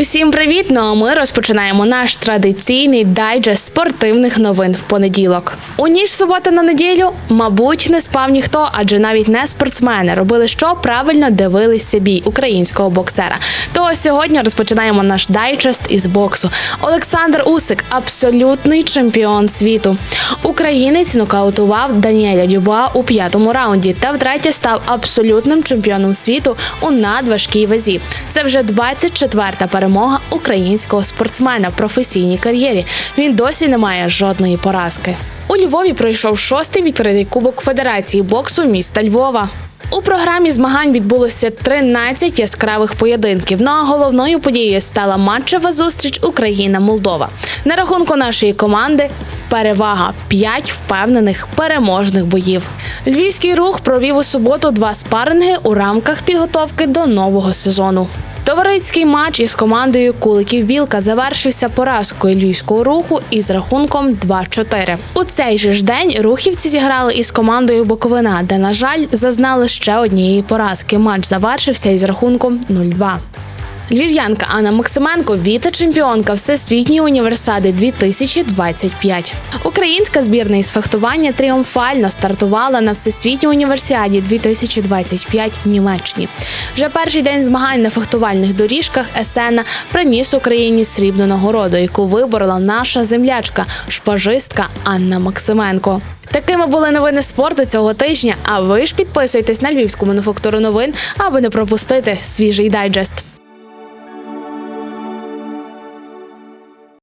Усім привіт! Ну а ми розпочинаємо наш традиційний дайджест спортивних новин в понеділок. У ніч суботи на неділю, мабуть, не спав ніхто, адже навіть не спортсмени робили, що правильно дивилися бій українського боксера. То сьогодні розпочинаємо наш дайджест із боксу. Олександр Усик абсолютний чемпіон світу. Українець нокаутував Даніеля Дюбуа у п'ятому раунді та втретє став абсолютним чемпіоном світу у надважкій вазі. Це вже 24-та перемога українського спортсмена в професійній кар'єрі. Він досі не має жодної поразки. У Львові пройшов шостий відкритий кубок Федерації боксу міста Львова. У програмі змагань відбулося 13 яскравих поєдинків. Ну а головною подією стала матчева зустріч Україна-Молдова. На рахунку нашої команди перевага 5 впевнених переможних боїв. Львівський рух провів у суботу два спаринги у рамках підготовки до нового сезону. Товариський матч із командою Куликів Білка завершився поразкою львівського руху із рахунком 2-4. У цей же ж день рухівці зіграли із командою Буковина, де, на жаль, зазнали ще однієї поразки. Матч завершився із рахунком 0-2. Львів'янка Анна Максименко віце-чемпіонка Всесвітньої універсади 2025. Українська збірна із фехтування тріумфально стартувала на Всесвітній універсіаді 2025 в Німеччині. Вже перший день змагань на фехтувальних доріжках Есена приніс Україні срібну нагороду, яку виборола наша землячка, шпажистка Анна Максименко. Такими були новини спорту цього тижня. А ви ж підписуйтесь на львівську мануфактуру новин, аби не пропустити свіжий дайджест.